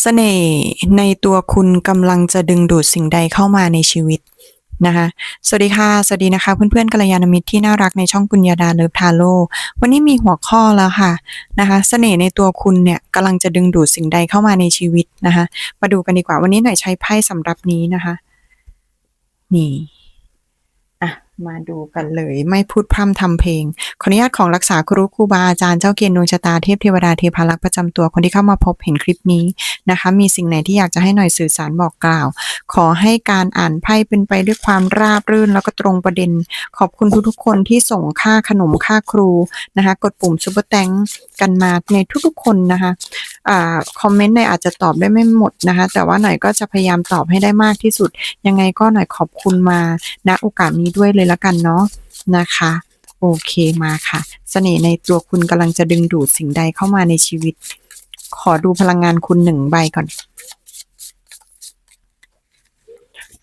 เสน่ห์ในตัวคุณกำลังจะดึงดูดสิ่งใดเข้ามาในชีวิตนะคะ สวัสดีค่ะ สวัสดีนะคะ เพื่อนๆกัลยาณมิตรที่น่ารักในช่องปุญญาดาเลิฟทาโร่วันนี้มีหัวข้อแล้วค่ะนะคะเสน่ห์ในตัวคุณเนี่ยกำลังจะดึงดูดสิ่งใดเข้ามาในชีวิตนะคะ มาดูกันดีกว่าวันนี้หน่อยใช้ไพ่สำหรับนี้นะคะ นี่ มาดูกันเลยไม่พูดพร่ำทำเพลง ขออนุญาตของรักษาครูครูบาอาจารย์เจ้าเกณฑ์ดวงชะตาเทพเทวดาเทพารักษ์ประจำตัวคนที่เข้ามาพบเห็นคลิปนี้นะคะ มีสิ่งไหนที่อยากจะให้หน่อยสื่อสารบอกกล่าว ขอให้การอ่านไพ่เป็นไปด้วยความราบรื่นแล้วก็ตรงประเด็น ขอบคุณทุกๆคนที่ส่งค่าขนมค่าครูนะคะ กดปุ่มซุปเปอร์แตงกันมาในทุกๆคนนะคะอ่าคอมเมนต์หน่อยอาจจะตอบได้ไม่หมดนะคะ แต่ว่าหน่อยก็จะพยายามตอบให้ได้มากที่สุด ยังไงก็หน่อยขอบคุณมาณโอกาสนี้ด้วยเลยละกันเนาะนะคะ โอเคมาค่ะเสน่ห์ในตัวคุณกำลังจะดึงดูดสิ่งใดเข้ามาในชีวิต ขอดูพลังงานคุณหนึ่งใบก่อน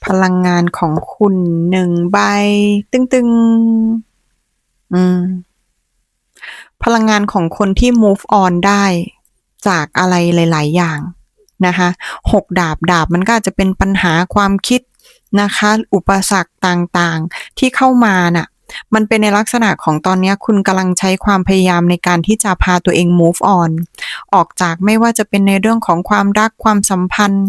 พลังงานของคุณหนึ่งใบ ตึงตึงๆอืม พลังงานของคนที่ move on ได้จากอะไรหลาย ๆ อย่างนะคะหกดาบดาบมันก็อาจจะเป็นปัญหาความคิด นะคะ อุปสรรคต่างๆ ที่เข้ามาน่ะมันเป็นในลักษณะของตอนนี้คุณกำลังใช้ความพยายามในการที่จะพาตัวเอง move on ออกจากไม่ว่าจะเป็นในเรื่องของความรักความสัมพันธ์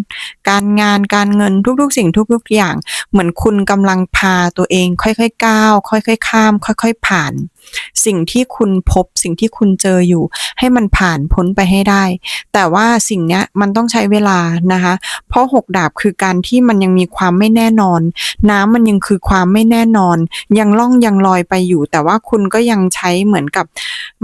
การงานการเงินทุกๆ สิ่งทุกๆอย่าง เหมือนคุณกำลังพาตัวเอง ค่อยๆก้าวค่อยๆข้าม ค่อย ๆ ผ่าน สิ่งที่คุณพบสิ่งที่คุณเจออยู่ ให้มันผ่านพ้นไปให้ได้ แต่ว่าสิ่งนี้มันต้องใช้เวลานะคะ เพราะหกดาบคือการที่มันยังมีความไม่แน่นอน น้ำมันยังคือความไม่แน่นอน ยังล่องยังลอยไปอยู่ แต่ว่าคุณก็ยังใช้เหมือนกับ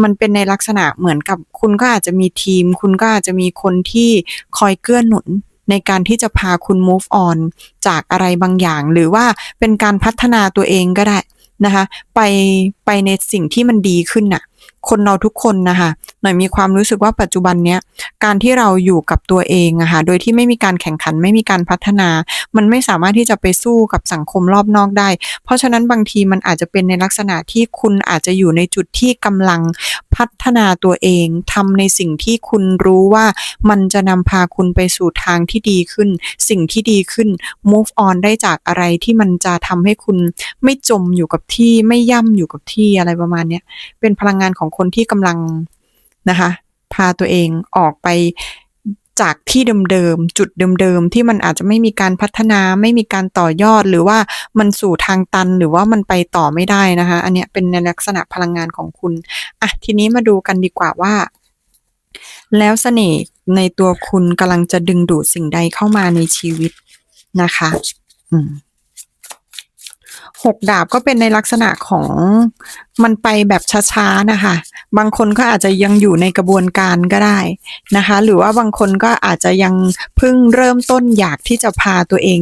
มันเป็นในลักษณะเหมือนกับ คุณก็อาจจะมีทีม คุณก็อาจจะมีคนที่คอยเกื้อหนุนในการที่จะพาคุณ move on จากอะไรบางอย่าง หรือว่าเป็นการพัฒนาตัวเองก็ได้ นะคะไปไปในสิ่งที่มันดีขึ้นน่ะคนเราทุกคนนะคะหน่อยมีความรู้สึกว่าปัจจุบันเนี้ยการที่เราอยู่กับตัวเองอะค่ะโดยที่ไม่มีการแข่งขันไม่มีการพัฒนา มันไม่สามารถที่จะไปสู้กับสังคมรอบนอกได้ เพราะฉะนั้นบางทีมันอาจจะเป็นในลักษณะที่คุณอาจจะอยู่ในจุดที่กำลังพัฒนาตัวเองทำในสิ่งที่คุณรู้ว่ามันจะนำพาคุณไปสู่ทางที่ดีขึ้น สิ่งที่ดีขึ้น move on ได้จากอะไรที่มันจะทำให้คุณไม่จมอยู่กับที่ไม่ย่ำอยู่กับที่อะไรประมาณนี้เป็นพลังงานของคนที่กำลังนะคะ พาตัวเองออกไป จากที่เดิมๆ จุดเดิมๆ ที่มันอาจจะไม่มีการพัฒนาไม่มีการต่อยอดหรือว่ามันสู่ทางตันหรือว่ามันไปต่อไม่ได้นะคะ อันเนี้ยเป็นในลักษณะพลังงานของคุณอะทีนี้มาดูกันดีกว่าว่า แล้วเสน่ห์ในตัวคุณกำลังจะดึงดูดสิ่งใดเข้ามาในชีวิตนะคะ อืม หกดาบก็เป็นในลักษณะของมันไปแบบช้าๆนะคะ บางคนก็อาจจะยังอยู่ในกระบวนการก็ได้นะคะ หรือว่าบางคนก็อาจจะยังเพิ่งเริ่มต้นอยากที่จะพาตัวเอง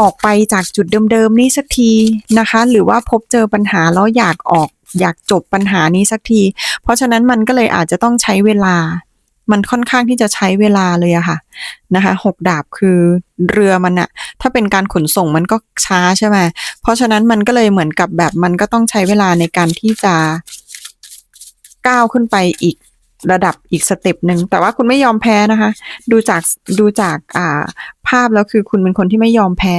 ออกไปจากจุดเดิมๆนี้สักทีนะคะ หรือว่าพบเจอปัญหาแล้วอยากออกอยากจบปัญหานี้สักที เพราะฉะนั้นมันก็เลยอาจจะต้องใช้เวลา มันค่อนข้างที่จะใช้เวลาเลยอะค่ะนะคะหกดาบคือเรือมันอะถ้าเป็นการขนส่งมันก็ช้าใช่ไหมเพราะฉะนั้นมันก็เลยเหมือนกับแบบมันก็ต้องใช้เวลาในการที่จะก้าวขึ้นไปอีกระดับอีกสเต็ปหนึ่งแต่ว่าคุณไม่ยอมแพ้นะคะ ดูจากดูจากอ่าภาพแล้วคือคุณเป็นคนที่ไม่ยอมแพ้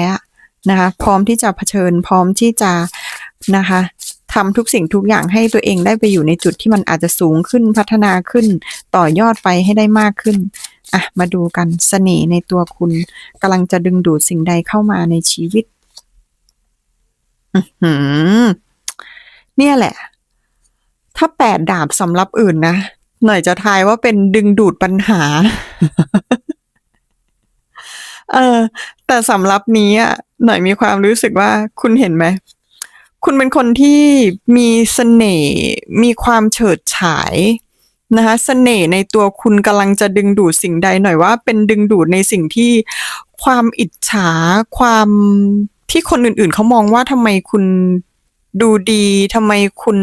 นะคะ พร้อมที่จะเผชิญ พร้อมที่จะนะคะ ทำทุกสิ่งทุกอย่างให้ตัวเองได้ไปอยู่ในจุดที่มันอาจจะสูงขึ้นพัฒนาขึ้น ต่อยอดไปให้ได้มากขึ้นอะมาดูกันเสน่ห์ในตัวคุณกำลังจะดึงดูดสิ่งใดเข้ามาในชีวิตอือหือเนี่ยแหละ ถ้าแปดดาบสำหรับอื่นนะหน่อยจะทายว่าเป็นดึงดูดปัญหา เออ แต่สำหรับนี้อะหน่อยมีความรู้สึกว่าคุณเห็นไหม คุณเป็นคนที่มีเสน่ห์มีความเฉิดฉายนะคะเสน่ห์ในตัวคุณกำลังจะดึงดูดสิ่งใดหน่อยว่า เป็นดึงดูดในสิ่งที่ความอิจฉาความที่คนอื่นๆเขามองว่าทำไมคุณดูดีทำไมคุณ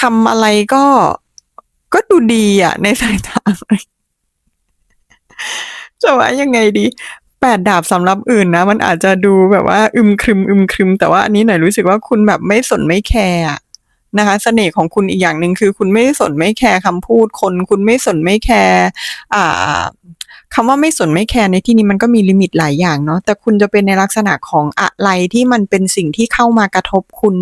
ทำอะไรก็ก็ดูดีอะ ในสายตาจะว่ายังไงดี แปดดาบสำหรับอื่นนะ มันอาจจะดูแบบว่าอึมครึมอึมครึม แต่ว่าอันนี้หน่อยรู้สึกว่าคุณแบบไม่สนไม่แคร์อะนะคะเสน่ห์ของคุณอีกอย่างหนึ่งคือ คุณไม่สนไม่แคร์คำพูดคน คุณไม่สนไม่แคร์อ่าคำว่าไม่สนไม่แคร์ในที่นี้มันก็มีลิมิตหลายอย่างเนาะแต่คุณจะเป็นในลักษณะของอะไรที่มันเป็นสิ่งที่เข้ามากระทบคุณ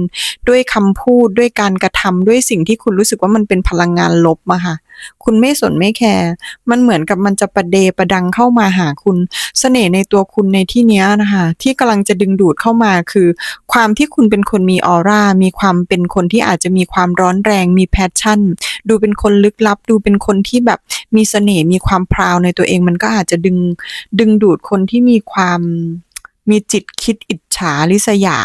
ด้วยคำพูดด้วยการกระทำด้วยสิ่งที่คุณรู้สึกว่ามันเป็นพลังงานลบอะค่ะ คุณไม่สนไม่แคร์มันเหมือนกับมันจะประเดประดังเข้ามาหาคุณเสน่ห์ในตัวคุณในที่นี้นะคะที่กำลังจะดึงดูดเข้ามาคือ ความที่คุณเป็นคนมีออร่ามีความเป็นคนที่อาจจะมีความร้อนแรง มีแพชชั่น ดูเป็นคนลึกลับ ดูเป็นคนที่แบบมีเสน่ห์มีความพราวในตัวเองมันก็อาจจะดึงดึงดูดคนที่มีความ มีจิตคิดอิจฉาริษยา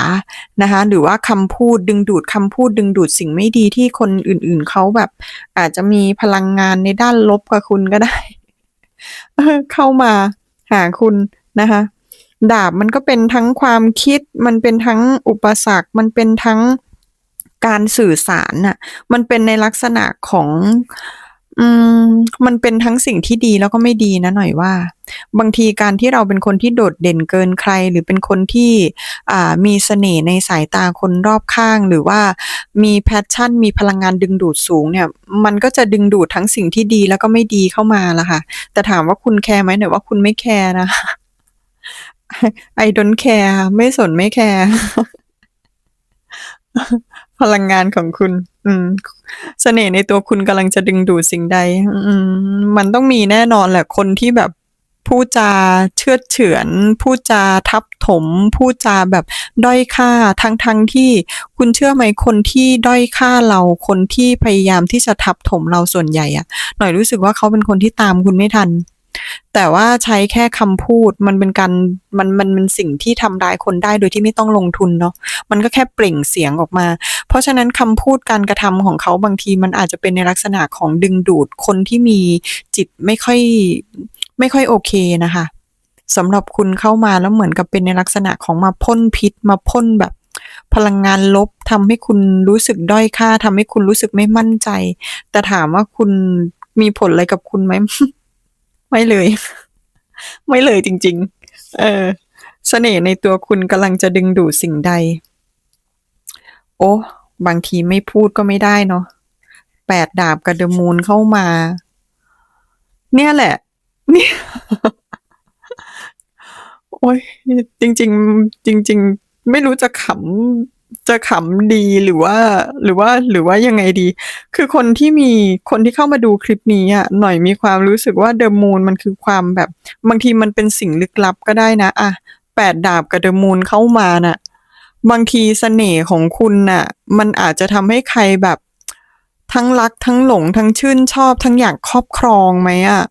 นะคะหรือว่าคำพูดดึงดูดคำพูดดึงดูดสิ่งไม่ดีที่คนอื่นๆเขาแบบ อาจจะมีพลังงานในด้านลบกับคุณก็ได้ เข้ามาหาคุณนะคะดาบมันก็เป็นทั้งความคิด มันเป็นทั้งอุปสรรค มันเป็นทั้งการสื่อสารน่ะ มันเป็นในลักษณะของ อืมมันเป็นทั้งสิ่งที่ดีแล้วก็ไม่ดีนะหน่อยว่า บางทีการที่เราเป็นคนที่โดดเด่นเกินใคร หรือเป็นคนที่อ่ามีเสน่ห์ในสายตาคนรอบข้าง หรือว่ามีแพชชั่น มีพลังงานดึงดูดสูงเนี่ย มันก็จะดึงดูดทั้งสิ่งที่ดีแล้วก็ไม่ดีเข้ามาละค่ะ แต่ถามว่าคุณแคร์ไหมหน่อยว่าคุณไม่แคร์นะ I don't care ไม่สนไม่แคร์ พลังงานของคุณ อืม เสน่ห์ในตัวคุณกำลังจะดึงดูดสิ่งใด อืม มันต้องมีแน่นอนแหละคนที่แบบพูดจาเชื่อเฉือนพูดจาทับถม พูดจาแบบด้อยค่าทั้งๆที่คุณเชื่อไหมคนที่ด้อยค่าเราคนที่พยายามที่จะทับถมเราส่วนใหญ่อะหน่อยรู้สึกว่าเขาเป็นคนที่ตามคุณไม่ทัน แต่ว่าใช้แค่คำพูดมันเป็นการมันมันเป็นสิ่งที่ทำร้ายคนได้โดยที่ไม่ต้องลงทุนเนาะมันก็แค่เปล่งเสียงออกมา เพราะฉะนั้นคำพูดการกระทำของเขาบางทีมันอาจจะเป็นในลักษณะของดึงดูดคนที่มีจิตไม่ค่อยไม่ค่อยโอเคนะคะสำหรับคุณเข้ามาแล้วเหมือนกับเป็นในลักษณะของมาพ่นพิษมาพ่นแบบพลังงานลบทำให้คุณรู้สึกด้อยค่าทำให้คุณรู้สึกไม่มั่นใจ แต่ถามว่าคุณมีผลอะไรกับคุณไหม ไม่เลย ไม่เลยจริง ๆ เออเสน่ห์ในตัวคุณกำลังจะดึงดูดสิ่งใด โอ้บางทีไม่พูดก็ไม่ได้เนาะ8ดดาบกับ The Moon เข้ามา เนี่ยแหละ เนี่ยโอ๊ยจริง ๆ จริง ๆ ไม่รู้จะขำ จะขำดีหรือว่า หรือว่าหรือว่ายังไงดี คือคนที่มีคนที่เข้ามาดูคลิปนี้อะหน่อยมีความรู้สึกว่า The Moon มันคือความแบบ บางทีมันเป็นสิ่งลึกลับก็ได้นะอะ8ดดาบกับ The Moon เข้ามาน่ะ บางทีเสน่ห์ของคุณน่ะ มันอาจจะทำให้ใครแบบ ทั้งรักทั้งหลงทั้งชื่นชอบ ทั้งอยากครอบครองไหมอะ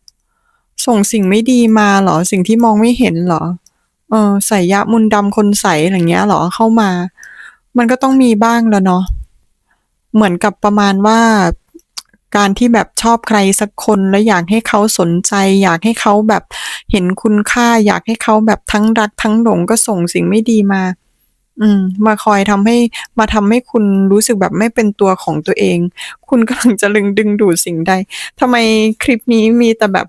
ส่งสิ่งไม่ดีมาเหรอ สิ่งที่มองไม่เห็นเหรอ เออไสยมนดำคนใสอะไรเงี้ยเหรอเข้ามา มันก็ต้องมีบ้างแหละเนาะเหมือนกับประมาณว่าการที่แบบชอบใครสักคนแล้วอยากให้เขาสนใจ อยากให้เขาแบบเห็นคุณค่า อยากให้เขาแบบทั้งรักทั้งหลงก็ส่งสิ่งไม่ดีมา อืม มาคอยทำให้มาทำให้คุณรู้สึกแบบไม่เป็นตัวของตัวเอง คุณกำลังจะลึงดึงดูดสิ่งใดทำไมคลิปนี้มีแต่แบบ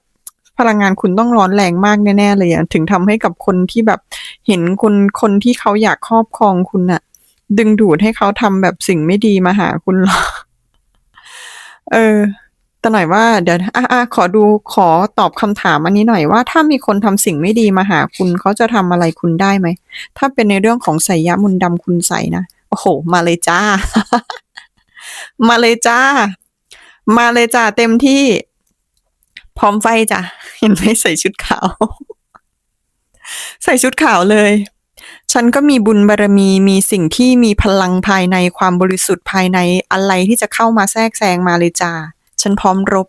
พลังงานคุณต้องร้อนแรงมากแน่ๆเลยอะถึงทำให้กับคนที่แบบเห็นคนคนที่เขาอยากครอบครองคุณน่ะ ดึงดูดให้เขาทำแบบสิ่งไม่ดีมาหาคุณเหรอเออแต่หน่อยว่าเดี๋ยวอาๆขอดูขอตอบคำถามอันนี้หน่อยว่า ถ้ามีคนทำสิ่งไม่ดีมาหาคุณเขาจะทำอะไรคุณได้ไหม?ถ้าเป็นในเรื่องของไสยมุนต์ดำคุณไสนะ โอ้โฮมาเลยจ้ะมาเลยจ้ะมาเลยจ้ะเต็มที่ พร้อมไฟจ้ะ เห็นไหมใส่ชุดขาว ใส่ชุดขาวเลย ฉันก็มีบุญบารมีมีสิ่งที่มีพลังภายในความบริสุทธิ์ภายในอะไรที่จะเข้ามาแทรกแซงมาเลยจ้ะฉันพร้อมรบ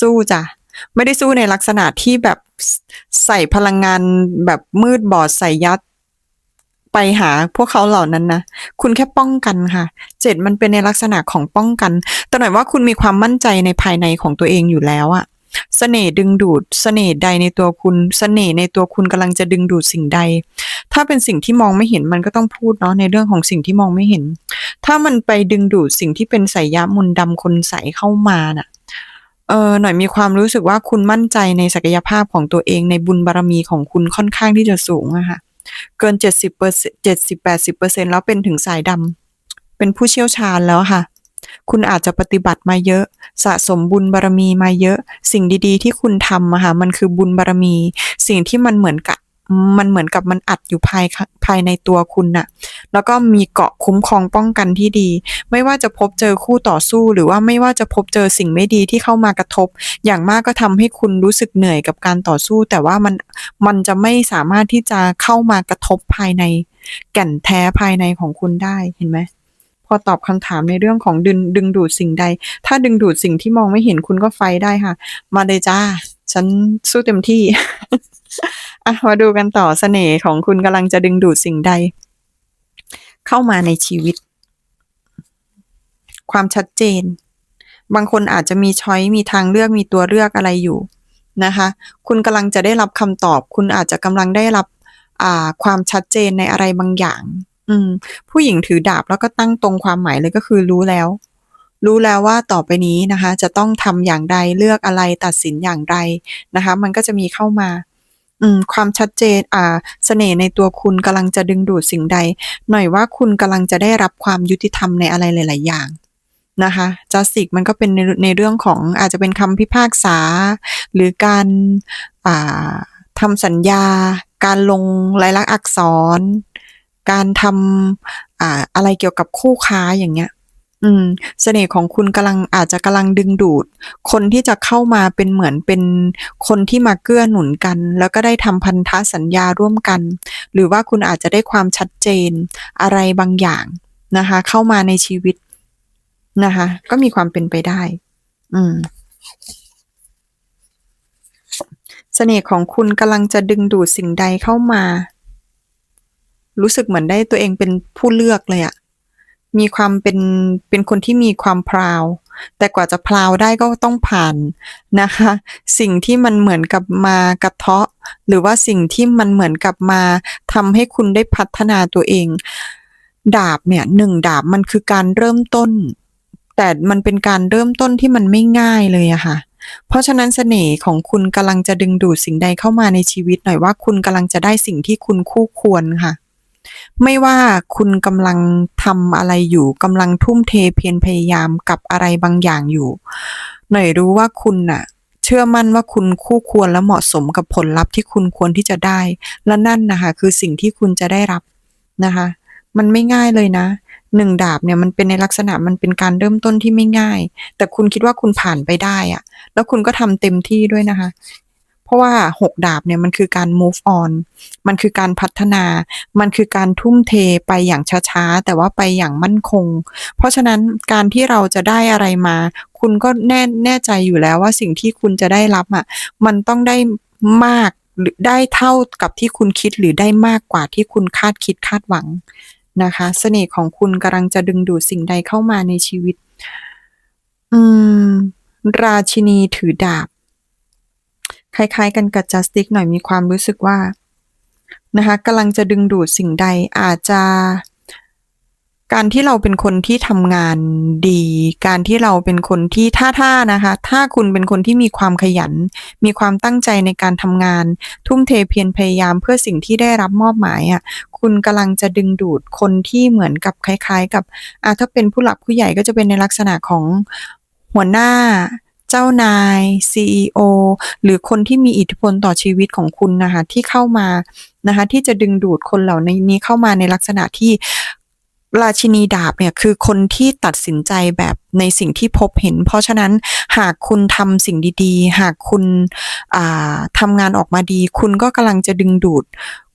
สู้จ้ะไม่ได้สู้ในลักษณะที่แบบใส่พลังงานแบบมืดบอดไสยัดไปหาพวกเขาเหล่านั้นนะ คุณแค่ป้องกันค่ะ7มันเป็นในลักษณะของป้องกัน แต่หน่อยว่าคุณมีความมั่นใจในภายในของตัวเองอยู่แล้วอะ เสน่ห์ดึงดูด เสน่ห์ใดในตัวคุณ เสน่ห์ในตัวคุณกำลังจะดึงดูดสิ่งใด ถ้าเป็นสิ่งที่มองไม่เห็นมันก็ต้องพูดเนาะในเรื่องของสิ่งที่มองไม่เห็น ถ้ามันไปดึงดูดสิ่งที่เป็นไสยมนต์ดำคนใสเข้ามาน่ะเออหน่อยมีความรู้สึกว่าคุณมั่นใจในศักยภาพของตัวเองในบุญบารมีของคุณค่อนข้างที่จะสูงอะค่ะ เกิน70% 70-80%แปดสิบเปอร์เซ็นแล้วเป็นถึงสายดำเป็นผู้เชี่ยวชาญแล้วค่ะ คุณอาจจะปฏิบัติมาเยอะ สะสมบุญบารมีมาเยอะ สิ่งดีๆ ที่คุณทำอะค่ะมันคือบุญบารมี สิ่งที่มันเหมือนกับมันเหมือนกับมันอัดอยู่ภายภายในตัวคุณน่ะ แล้วก็มีเกาะคุ้มครองป้องกันที่ดี ไม่ว่าจะพบเจอคู่ต่อสู้ หรือว่าไม่ว่าจะพบเจอสิ่งไม่ดีที่เข้ามากระทบ อย่างมากก็ทำให้คุณรู้สึกเหนื่อยกับการต่อสู้ แต่ว่ามันมันจะไม่สามารถที่จะเข้ามากระทบภายในแก่นแท้ภายในของคุณได้เห็นไหม อตอบคำถามในเรื่องของดึงดึงดูดสิ่งใด ถ้าดึงดูดสิ่งที่มองไม่เห็นคุณก็ไฟได้ค่ะ มาเลยจ้า ฉันสู้เต็มที่อะมาดูกันต่อเสน่ห์ของคุณกำลังจะดึงดูดสิ่งใด เข้ามาในชีวิต ความชัดเจน บางคนอาจจะมีช้อยมีทางเลือกมีตัวเลือกอะไรอยู่นะคะ คุณกำลังจะได้รับคำตอบ คุณอาจจะกำลังได้รับความชัดเจนในอะไรบางอย่าง อืม ผู้หญิงถือดาบแล้วก็ตั้งตรงความหมายเลยก็คือรู้แล้ว รู้แล้วว่าต่อไปนี้นะคะ จะต้องทำอย่างใดเลือกอะไรตัดสินอย่างไรนะคะ มันก็จะมีเข้ามาอืมความชัดเจนอ่าเสน่ห์ในตัวคุณกำลังจะดึงดูดสิ่งใด หน่อยว่าคุณกำลังจะได้รับความยุติธรรมในอะไรหลาย ๆ อย่างนะคะจัสติกมันก็เป็นในในเรื่องของอาจจะเป็นคำพิพากษา หรือการอ่าทำสัญญา การลงลายลักษณ์อักษร การทำอ่าอะไรเกี่ยวกับคู่ค้าอย่างเงี้ย อืม เสน่ห์ของคุณกำลังอาจจะกำลังดึงดูด คนที่จะเข้ามาเป็นเหมือนเป็นคนที่มาเกื้อหนุนกัน แล้วก็ได้ทำพันธสัญญาร่วมกัน หรือว่าคุณอาจจะได้ความชัดเจนอะไรบางอย่างนะคะ เข้ามาในชีวิตนะคะ ก็มีความเป็นไปได้ อืมเสน่ห์ของคุณกำลังจะดึงดูดสิ่งใดเข้ามา รู้สึกเหมือนได้ตัวเองเป็นผู้เลือกเลยอะมีความเป็นเป็นคนที่มีความพราว แต่กว่าจะพราวได้ก็ต้องผ่านนะคะ สิ่งที่มันเหมือนกับมากระเทาะ หรือว่าสิ่งที่มันเหมือนกับมาทำให้คุณได้พัฒนาตัวเอง ดาบเนี่ยหนึ่งดาบมันคือการเริ่มต้น แต่มันเป็นการเริ่มต้นที่มันไม่ง่ายเลยอะค่ะเพราะฉะนั้นเสน่ห์ของคุณกำลังจะดึงดูดสิ่งใดเข้ามาในชีวิตหน่อยว่าคุณกำลังจะได้สิ่งที่คุณคู่ควรค่ะ ไม่ว่าคุณกำลังทำอะไรอยู่กำลังทุ่มเทเพียรพยายามกับอะไรบางอย่างอยู่ หน่อยรู้ว่าคุณน่ะ เชื่อมั่นว่าคุณคู่ควรและเหมาะสมกับผลลัพธ์ที่คุณควรที่จะได้ และนั่นนะคะคือสิ่งที่คุณจะได้รับนะคะ มันไม่ง่ายเลยนะหนึ่งดาบเนี่ยมันเป็นในลักษณะมันเป็นการเริ่มต้นที่ไม่ง่าย แต่คุณคิดว่าคุณผ่านไปได้อะแล้วคุณก็ทำเต็มที่ด้วยนะคะ ราะว่าหกดาบเนี่ยมันคือการ move on มันคือการพัฒนา มันคือการทุ่มเทไปอย่างช้าๆ แต่ว่าไปอย่างมั่นคง เพราะฉะนั้นการที่เราจะได้อะไรมา คุณก็แน่แน่ใจอยู่แล้วว่าสิ่งที่คุณจะได้รับอะมันต้องได้มากหรือได้เท่ากับที่คุณคิดหรือได้มากกว่าที่คุณคาดคิดคาดหวังนะคะเสน่ห์ของคุณกำลังจะดึงดูดสิ่งใดเข้ามาในชีวิต อืม ราชินีถือดาบ คล้ายๆ กันกับจัสติกหน่อยมีความรู้สึกว่านะคะกำลังจะดึงดูดสิ่งใดอาจจะ การที่เราเป็นคนที่ทำงานดี การที่เราเป็นคนที่ท่าท่านะคะ ถ้าคุณเป็นคนที่มีความขยัน มีความตั้งใจในการทำงาน ทุ่มเทเพียรพยายามเพื่อสิ่งที่ได้รับมอบหมายอะคุณกำลังจะดึงดูดคนที่เหมือนกับคล้าย ๆ กับอะถ้าเป็นผู้หลักผู้ใหญ่ก็จะเป็นในลักษณะของหัวหน้า เจ้านาย CEO หรือคนที่มีอิทธิพลต่อชีวิตของคุณนะคะที่เข้ามานะคะที่จะดึงดูดคนเหล่านี้เข้ามาในลักษณะที่ราชินีดาบเนี่ยคือคนที่ตัดสินใจแบบในสิ่งที่พบเห็น เพราะฉะนั้นหากคุณทำสิ่งดีๆ หากคุณทำงานออกมาดี คุณก็กำลังจะดึงดูด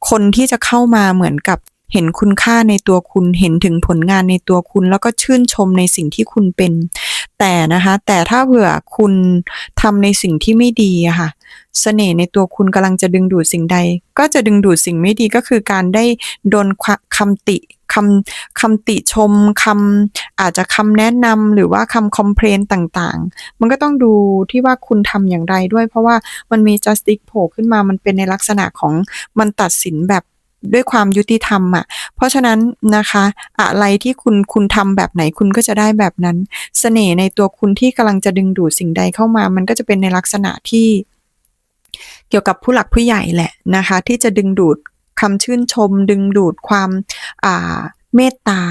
คนที่จะเข้ามาเหมือนกับ เห็นคุณค่าในตัวคุณ เห็นถึงผลงานในตัวคุณ แล้วก็ชื่นชมในสิ่งที่คุณเป็น แต่นะคะ แต่ถ้าเผื่อคุณทำในสิ่งที่ไม่ดีอะค่ะเสน่ห์ในตัวคุณกำลังจะดึงดูดสิ่งใด ก็จะดึงดูดสิ่งไม่ดีก็คือการได้โดนคำติคำคำติชมคำอาจจะคำแนะนำหรือว่าคำคอมเพลนต่างๆ มันก็ต้องดูที่ว่าคุณทำอย่างไรด้วย เพราะว่ามันมี justice โผล่ขึ้นมามันเป็นในลักษณะของมันตัดสินแบบ ด้วยความยุติธรรมอะ เพราะฉะนั้นนะคะ อะไรที่คุณคุณทำแบบไหนคุณก็จะได้แบบนั้นเสน่ห์ในตัวคุณที่กำลังจะดึงดูดสิ่งใดเข้ามา มันก็จะเป็นในลักษณะที่เกี่ยวกับผู้หลักผู้ใหญ่แหละนะคะ ที่จะดึงดูดคำชื่นชม ดึงดูดความเมตตา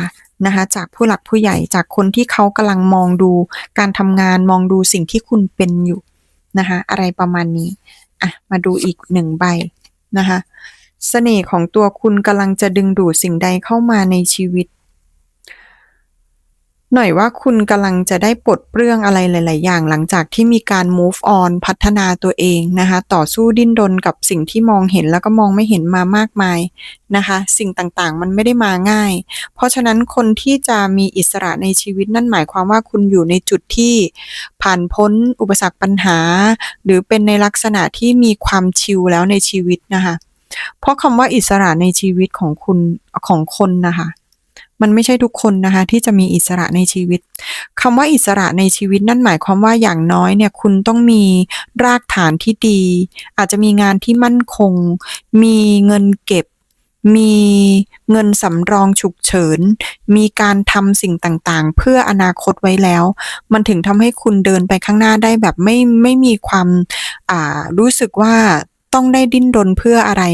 นะคะจากผู้หลักผู้ใหญ่จากคนที่เขากำลังมองดูการทำงานมองดูสิ่งที่คุณเป็นอยู่นะคะอะไรประมาณนี้อะมาดูอีกหนึ่งใบนะคะ เสน่ห์ของตัวคุณกำลังจะดึงดูดสิ่งใดเข้ามาในชีวิต หน่อยว่าคุณกำลังจะได้ปลดเปลื้องอะไรหลาย ๆ อย่าง หลังจากที่มีการ move on พัฒนาตัวเองนะคะ ต่อสู้ดิ้นรนกับสิ่งที่มองเห็นแล้วก็มองไม่เห็นมามากมายนะคะ สิ่งต่าง ๆ มันไม่ได้มาง่าย เพราะฉะนั้นคนที่จะมีอิสระในชีวิตนั่นหมายความว่าคุณอยู่ในจุดที่ผ่านพ้นอุปสรรคปัญหา หรือเป็นในลักษณะที่มีความชิลแล้วในชีวิตนะคะ เพราะคำว่าอิสระในชีวิตของคุณของคนนะคะมันไม่ใช่ทุกคนนะคะที่จะมีอิสระในชีวิตคำว่าอิสระในชีวิตนั่นหมายความว่าอย่างน้อยเนี่ยคุณต้องมีรากฐานที่ดี อาจจะมีงานที่มั่นคง มีเงินเก็บ มีเงินสำรองฉุกเฉิน มีการทำสิ่งต่างๆ เพื่ออนาคตไว้แล้ว มันถึงทำให้คุณเดินไปข้างหน้าได้แบบไม่ไม่มีความอ่ารู้สึกว่า ต้องได้ดิ้นรนเพื่ออะไร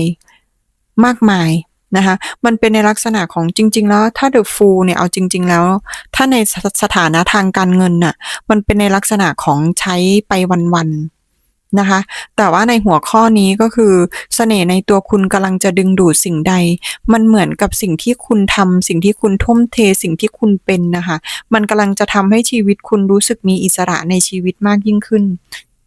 มากมายนะคะมันเป็นในลักษณะของจริง ๆ แล้วถ้า The Fool เนี่ยเอาจริง ๆ แล้ว ถ้าในสสถานะทางการเงินน่ะมันเป็นในลักษณะของใช้ไปวันๆนะคะ แต่ว่าในหัวข้อนี้ก็คือเสน่ห์ในตัวคุณกำลังจะดึงดูดสิ่งใด มันเหมือนกับสิ่งที่คุณทำสิ่งที่คุณทุ่มเทสิ่งที่คุณเป็นนะคะ มันกำลังจะทำให้ชีวิตคุณรู้สึกมีอิสระในชีวิตมากยิ่งขึ้น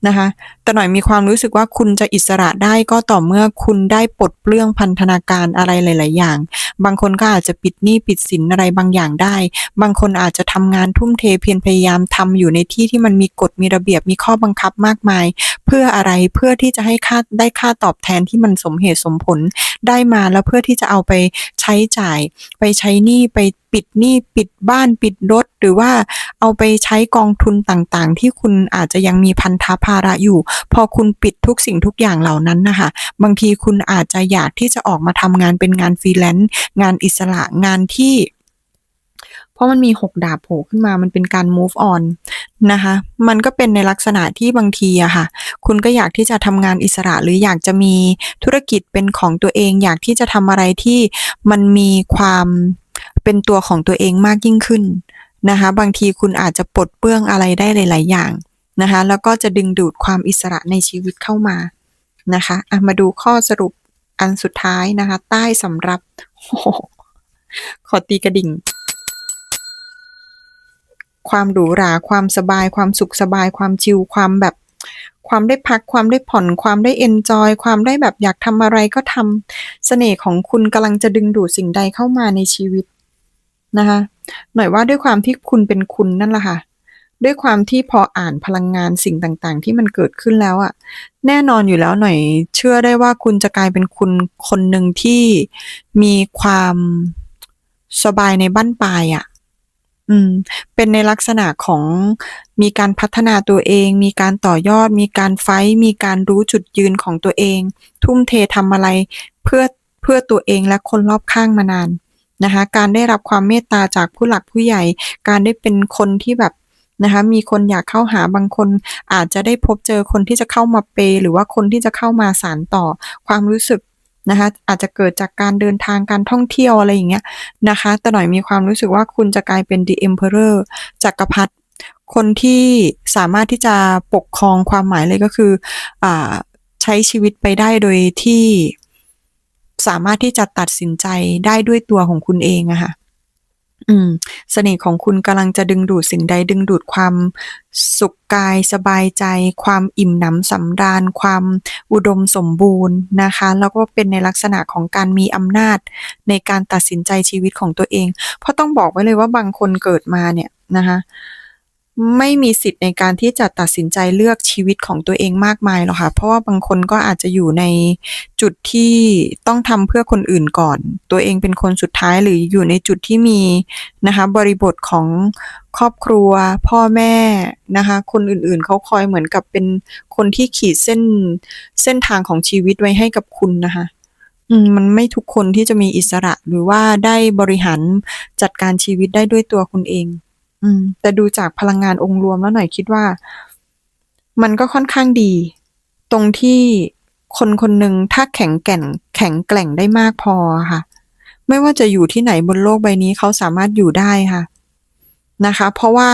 นะคะ แต่หน่อยมีความรู้สึกว่าคุณจะอิสระได้ก็ต่อเมื่อคุณได้ปลดเปลื้องพันธนาการอะไรหลาย ๆ อย่าง บางคนก็อาจจะปิดหนี้ปิดสินอะไรบางอย่างได้ บางคนอาจจะทำงานทุ่มเทเพียรพยายามทำอยู่ในที่ที่มันมีกฎมีระเบียบมีข้อบังคับมากมาย เพื่ออะไรเพื่อที่จะให้ค่าได้ค่าตอบแทนที่มันสมเหตุสมผลได้มาแล้วเพื่อที่จะเอาไปใช้จ่าย ไปใช้หนี้ไป ปิดหนี้ปิดบ้านปิดรถ หรือว่าเอาไปใช้กองทุนต่างๆ ที่คุณอาจจะยังมีพันธภาระอยู่ พอคุณปิดทุกสิ่งทุกอย่างเหล่านั้นนะคะบางทีคุณอาจจะอยากที่จะออกมาทำงานเป็นงานฟรีแลนซ์งานอิสระงานที่เพราะมันมีหกดาบโผล่ขึ้นมา มันเป็นการ move on นะคะ มันก็เป็นในลักษณะที่บางทีอะค่ะ คุณก็อยากที่จะทำงานอิสระ หรืออยากจะมีธุรกิจเป็นของตัวเอง อยากที่จะทำอะไรที่มันมีความ เป็นตัวของตัวเองมากยิ่งขึ้นนะคะ บางทีคุณอาจจะปลดเปลื้องอะไรได้หลาย ๆ อย่างนะคะ แล้วก็จะดึงดูดความอิสระในชีวิตเข้ามานะคะะมาดูข้อสรุปอันสุดท้ายนะคะ ใต้สำรับอขอตีกระดิ่ง ความหรูหราความสบาย ความสุขสบาย ความชิลความแบบ ความได้พักความได้ผ่อนความได้เอนจอยความได้แบบอยากทำอะไรก็ทำเสน่ห์ของคุณกำลังจะดึงดูดสิ่งใดเข้ามาในชีวิต นะคะ หน่อยว่าด้วยความที่คุณเป็นคุณนั่นแหละค่ะ ด้วยความที่พออ่านพลังงานสิ่งต่างๆ ที่มันเกิดขึ้นแล้วอะแน่นอนอยู่แล้วหน่อย เชื่อได้ว่าคุณจะกลายเป็นคุณคนหนึ่งที่มีความสบายในบั้นปลายอะอืม เป็นในลักษณะของมีการพัฒนาตัวเอง มีการต่อยอด มีการไฟมีการรู้จุดยืนของตัวเอง ทุ่มเททำอะไรเพื่อเพื่อตัวเองและคนรอบข้างมานาน นะคะ การได้รับความเมตตาจากผู้หลักผู้ใหญ่ การได้เป็นคนที่แบบนะคะมีคนอยากเข้าหาบางคนอาจจะได้พบเจอคนที่จะเข้ามาเปย์หรือว่าคนที่จะเข้ามาสานต่อความรู้สึกนะคะอาจจะเกิดจากการเดินทางการท่องเที่ยวอะไรอย่างเงี้ยนะคะแต่หน่อยมีความรู้สึกว่าคุณจะกลายเป็น the emperor จักรพรรดิคนที่สามารถที่จะปกครองความหมายเลยก็คืออ่าใช้ชีวิตไปได้โดยที่ สามารถที่จะตัดสินใจได้ด้วยตัวของคุณเองอะค่ะอืมเสน่ห์ของคุณกำลังจะดึงดูดสิ่งใดดึงดูดความสุขกายสบายใจ ความอิ่มหนำสำราญ ความอุดมสมบูรณ์นะคะ แล้วก็เป็นในลักษณะของการมีอำนาจในการตัดสินใจชีวิตของตัวเอง เพราะต้องบอกไว้เลยว่าบางคนเกิดมาเนี่ยนะคะ ไม่มีสิทธิ์ในการที่จะตัดสินใจเลือกชีวิตของตัวเองมากมายหรอกค่ะ เพราะว่าบางคนก็อาจจะอยู่ในจุดที่ต้องทำเพื่อคนอื่นก่อน ตัวเองเป็นคนสุดท้ายหรืออยู่ในจุดที่มีนะคะ บริบทของครอบครัว พ่อแม่นะคะ คนอื่นๆเขาคอยเหมือนกับเป็นคนที่ขีดเส้นเส้นทางของชีวิตไว้ให้กับคุณนะคะอืมมันไม่ทุกคนที่จะมีอิสระหรือว่าได้บริหารจัดการชีวิตได้ด้วยตัวคุณเอง อืม แต่ดูจากพลังงานองค์รวมแล้วหน่อยคิดว่า มันก็ค่อนข้างดี ตรงที่คนคนหนึ่งถ้าแข็งแกร่ง แข็งแกร่งได้มากพอค่ะ ไม่ว่าจะอยู่ที่ไหนบนโลกใบนี้เขาสามารถอยู่ได้ค่ะ นะคะ เพราะว่า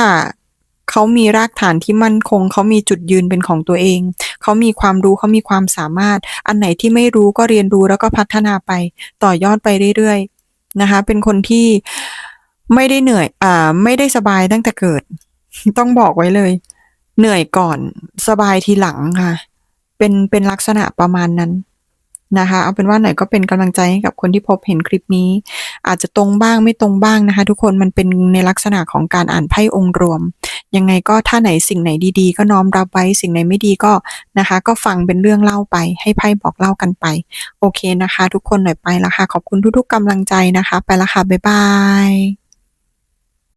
เขามีรากฐานที่มั่นคง เขามีจุดยืนเป็นของตัวเอง เขามีความรู้เขามีความสามารถ อันไหนที่ไม่รู้ก็เรียนรู้แล้วก็พัฒนาไป ต่อยอดไปเรื่อยๆนะคะ เป็นคนที่ ไม่ได้เหนื่อย อ่า ไม่ได้สบายตั้งแต่เกิด ต้องบอกไว้เลย เหนื่อยก่อนสบายทีหลังค่ะ เป็นเป็นลักษณะประมาณนั้นนะคะ เอาเป็นว่าหน่อยก็เป็นกำลังใจให้กับคนที่พบเห็นคลิปนี้ อาจจะตรงบ้างไม่ตรงบ้างนะคะ ทุกคนมันเป็นในลักษณะของการอ่านไพ่องค์รวม ยังไงก็ถ้าไหนสิ่งไหนดีๆ ก็น้อมรับไว้สิ่งไหนไม่ดีก็นะคะ ก็ฟังเป็นเรื่องเล่าไป ให้ไพ่บอกเล่ากันไป โอเคนะคะ ทุกคนหน่อยไปละค่ะขอบคุณทุกๆกำลังใจนะคะ ไปละค่ะบ๊ายบาย